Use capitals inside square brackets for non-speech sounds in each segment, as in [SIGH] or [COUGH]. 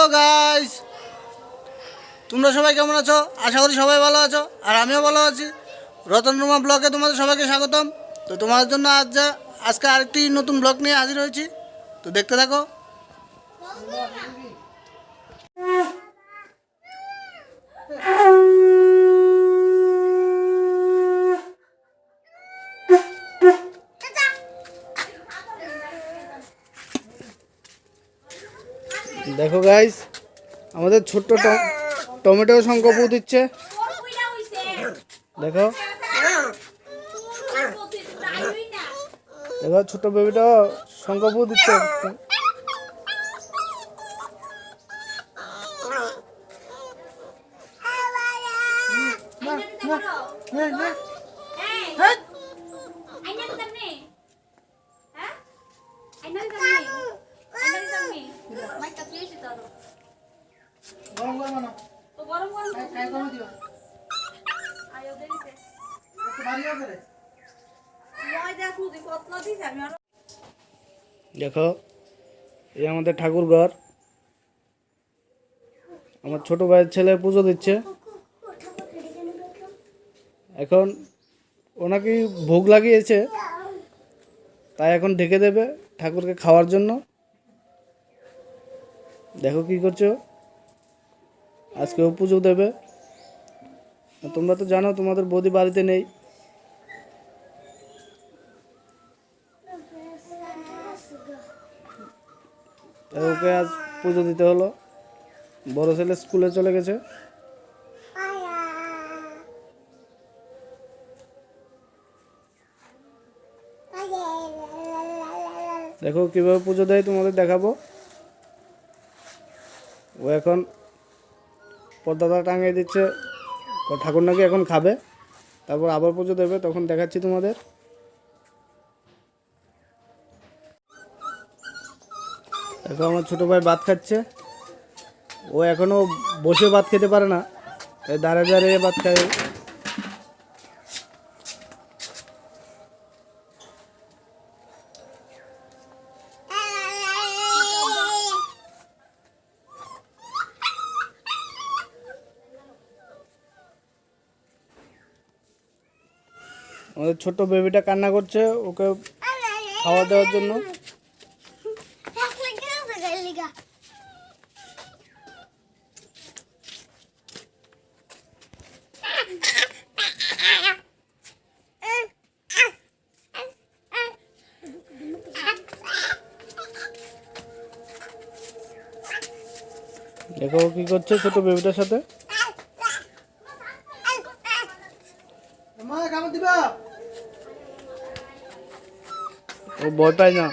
Hello guys তোমরা সবাই কেমন আছো? আশা করি সবাই ভালো আছো, আর আমিও ভালো আছি। রতন রুমা ব্লগে তোমাদের সবাইকে স্বাগতম। তো তোমাদের জন্য আজ, আজকে আরেকটি নতুন ব্লগ নিয়ে হাজির হয়েছি। তো দেখতে থাকো। দেখো গাইস আমাদের ছোট্ট ট- টমেটো শঙ্কপু দিচ্ছে। দেখো। দেখো ছোট বেবিটা শঙ্কপু দিচ্ছে। দেখো, এই আমাদের ঠাকুর ঘর। আমার ছোট ভাইয়ের ছেলে পুজো দিচ্ছে। এখন ওনাকে ভোগ লাগিয়েছে, তাই এখন ঢেকে দেবে ঠাকুরকে খাওয়ার জন্য। দেখো কি করছ। আজকেও পুজো দেবে। তোমরা তো জানো, তোমাদের বৌদি বাড়িতে নেই। ওকে আজ পুজো দিতে হলো। বড় ছেলে স্কুলে চলে গেছে। দেখো কীভাবে পুজো দেয়, তোমাদের দেখাবো। ও এখন পর্দাটা টাঙিয়ে দিচ্ছে। ঠাকুর নাকি এখন খাবে। তারপর আবার পুজো দেবে, তখন দেখাচ্ছি তোমাদের। দেখো আমার ছোট ভাই ভাত খাচ্ছে। ও এখনও বসে ভাত খেতে পারে না। তাই দাঁড়িয়ে দাঁড়িয়ে ভাত খায়। আমাদের ছোট বেবিটা কান্না করছে, ওকে খাওয়া দেওয়ার জন্য। দেখো কি করছে ছোট বেবিটার সাথে। ও ভয় পায় না।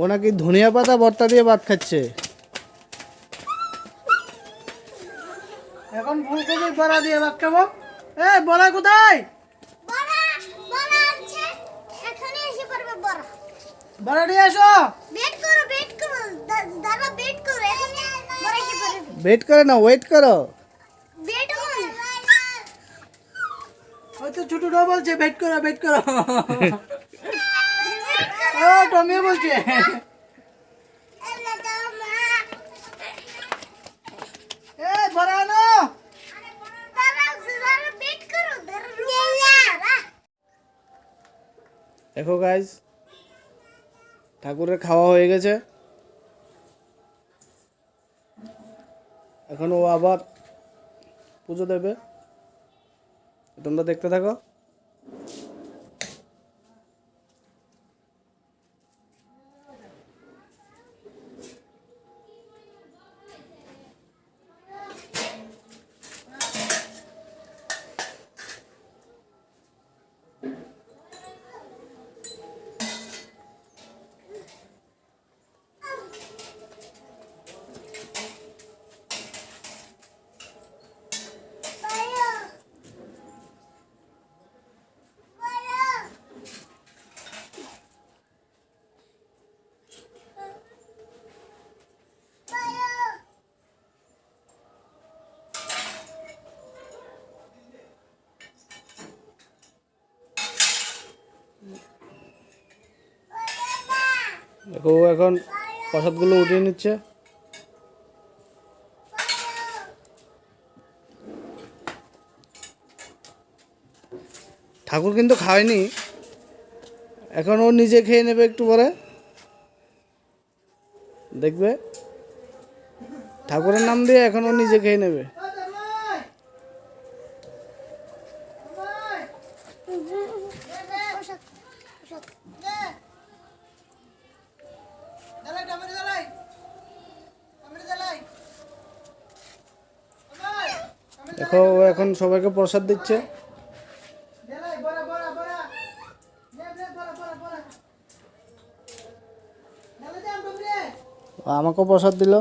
ও নাকি ধনিয়া পাতা ভর্তা দিয়ে ভাত খাচ্ছে। এখন ফুলকপি বড়া দিয়ে ভাত খাব। এ বড়া কোথায়? বড়া বড়া আছে। এখানে এসে বেট করো বেট বেট না ওয়েট করো। বেট ছোট বলছে ওয়েট করো ওয়েট করো। [LAUGHS] ও টমিও বলছে দেখো গাইজ ঠাকুরের খাওয়া হয়ে গেছে। এখন ও আবার পুজো দেবে। তোমরা দেখতে থাকো। দেখো, ও এখন প্রসাদগুলো উঠিয়ে নিচ্ছে। ঠাকুর কিন্তু খায়নি। এখন ও নিজে খেয়ে নেবে একটু পরে। দেখবে? ঠাকুরের নাম দিয়ে এখন ও নিজে খেয়ে নেবে। সবাইকে প্রসাদ দিচ্ছে। আমাকেও প্রসাদ দিল।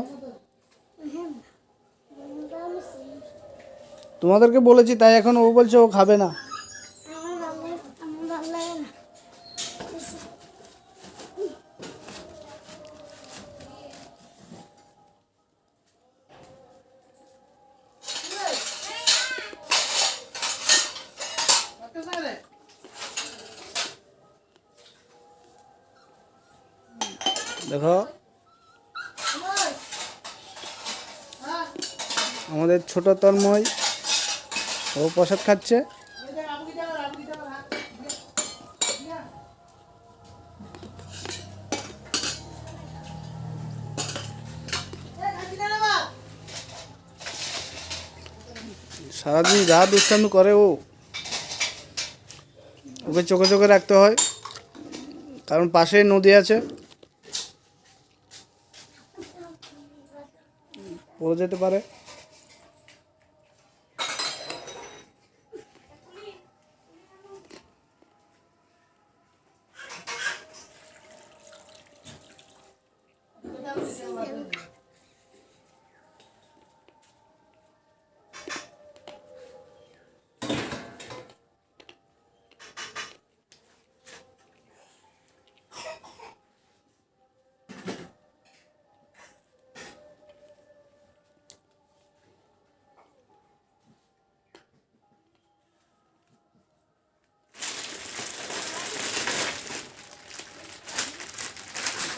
তোমাদেরকে বলেছি, তাই এখন ও বলছে ও খাবে না। দেখো। আমাদের ছোট তন্ময়, ও প্রসাদ খাচ্ছে। সারাদিন যা দুষ্টামি করে ও। ওকে চোখে চোখে রাখতে হয়, কারণ পাশেই নদী আছে। পড়ে যেতে পারে।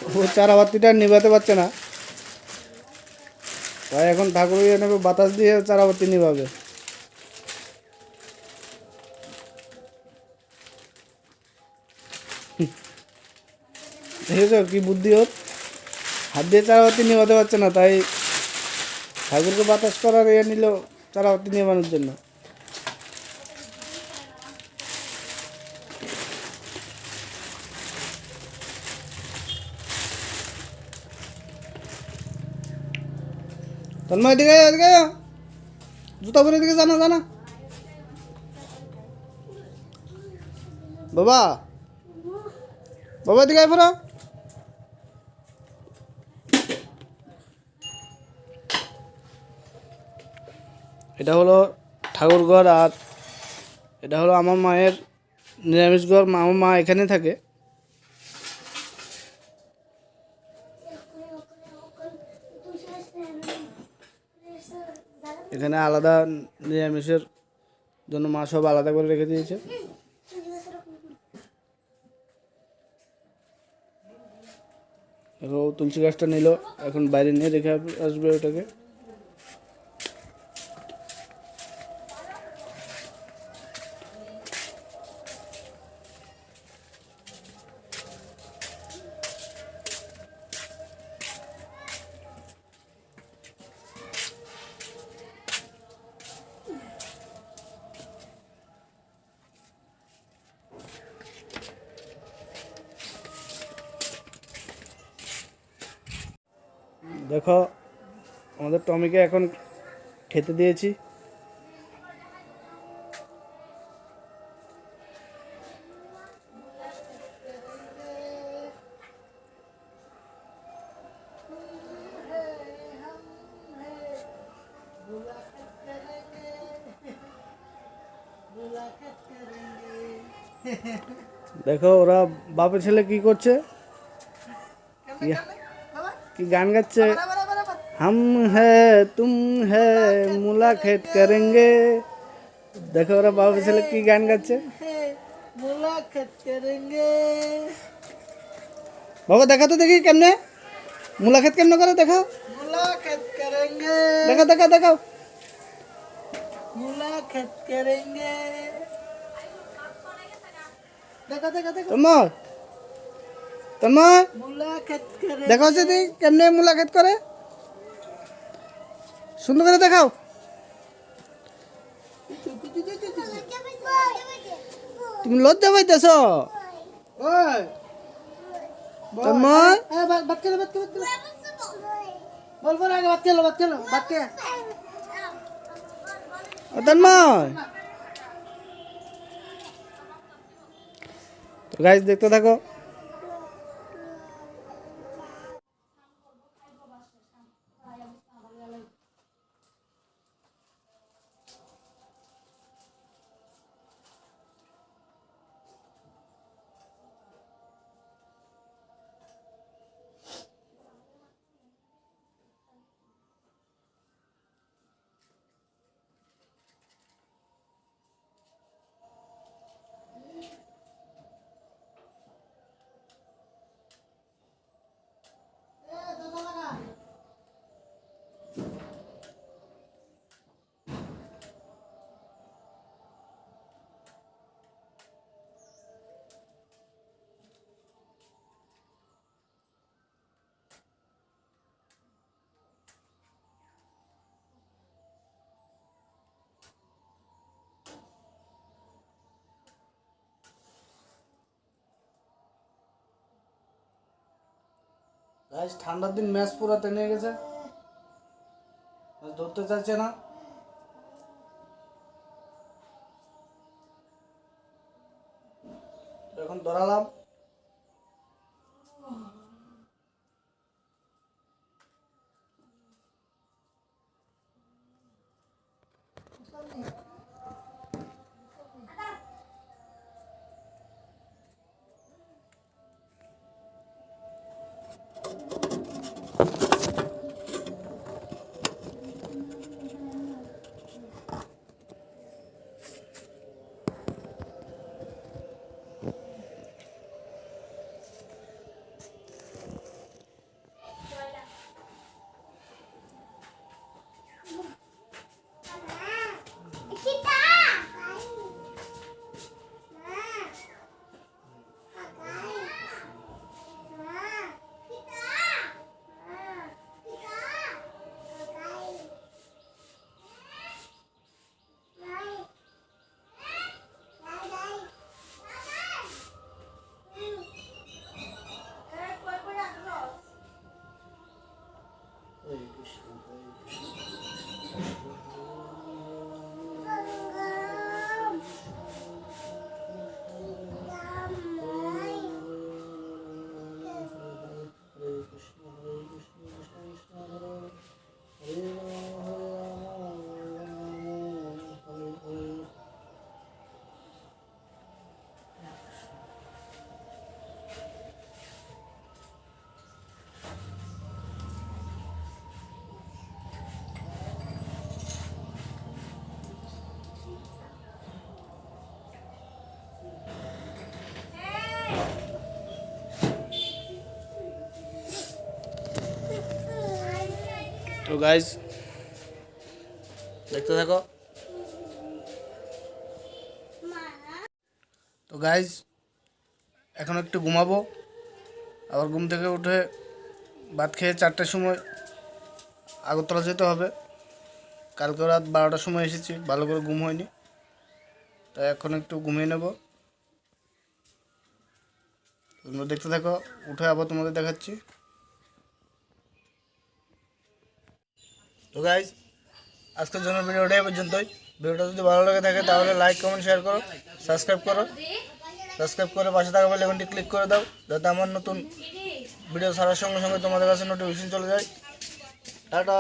ও চারাবাতিটা নিভাতে পারছে না। তাই এখন ঠাকুর নেবে বাতাস দিয়ে চারাবাতি নিভাবে। দেখেছ কি বুদ্ধি ওর? হাত দিয়ে চারাবাতি নিভাতে পারছে না, তাই ঠাকুরকে বাতাস করার ইয়ে নিল চারাবাতি নিভানোর জন্য। তন্ময় এদিকে এদিকে। জুতা পরে এদিকে জানা জানা বাবা। বাবা, এদিকে আয় এটা হলো ঠাকুরঘর আর এটা হলো আমার মায়ের নিরামিষ ঘর আমার মা এখানে থাকে। এখানে আলাদা নিরামিষের জন্য মা সব আলাদা করে রেখে দিয়েছে। তুলসী গাছটা নিল, এখন বাইরে নিয়ে রেখে আসবে ওটাকে। দেখো আমাদের টমিকে এখন খেতে দিয়েছি। দেখো ওরা বাপের ছেলে কি করছে? কি গান গাচ্ছে हम है तुम है मुलाकात करेंगे দেখো ওরা বাবা ছেলে কি গান গাচ্ছে मुलाकात करेंगे বাবা দেখা তো দেখি কেমনে মূলা ক্ষেত কেমনে করে দেখা मूला खेत करेंगे দেখা দেখা দেখাও मूला खेत करेंगे देखो देखो देखो তন্ময় দেখাও যদি কেমনে মুলাকাত করে? সুন্দর করে দেখাও। তুমি লজ্জা পাইতেছ? খেলো খেলো বাদ তো গাইজ দেখতে থাকো। গাইজ ঠান্ডার দিন ম্যাচ পুরো টেনে গেছে ম্যাচ ধরতে চাইছে না। এখন ধরালাম। তো গাইজ দেখতে থাকো। তো গাইজ এখন একটু ঘুমাবো। আবার ঘুম থেকে উঠে ভাত খেয়ে চারটার সময় আগরতলা যেতে হবে। কালকে রাত বারোটার সময় এসেছি, ভালো করে ঘুম হয়নি। তাই এখন একটু ঘুমিয়ে নেব। তোমরা দেখতে থাকো, উঠে আবার তোমাদের দেখাচ্ছি। তো গাইজ আজকের জন্য ভিডিওটা এই পর্যন্তই। ভিডিওটা যদি ভালো লাগে থাকে, তাহলে লাইক কমেন্ট শেয়ার করো সাবস্ক্রাইব করো। সাবস্ক্রাইব করে পাশে থাকা বলে এখনটি ক্লিক করে দাও, যাতে আমার নতুন ভিডিও ছাড়ার সঙ্গে সঙ্গে তোমাদের কাছে নোটিফিকেশন চলে যায়। টাটা!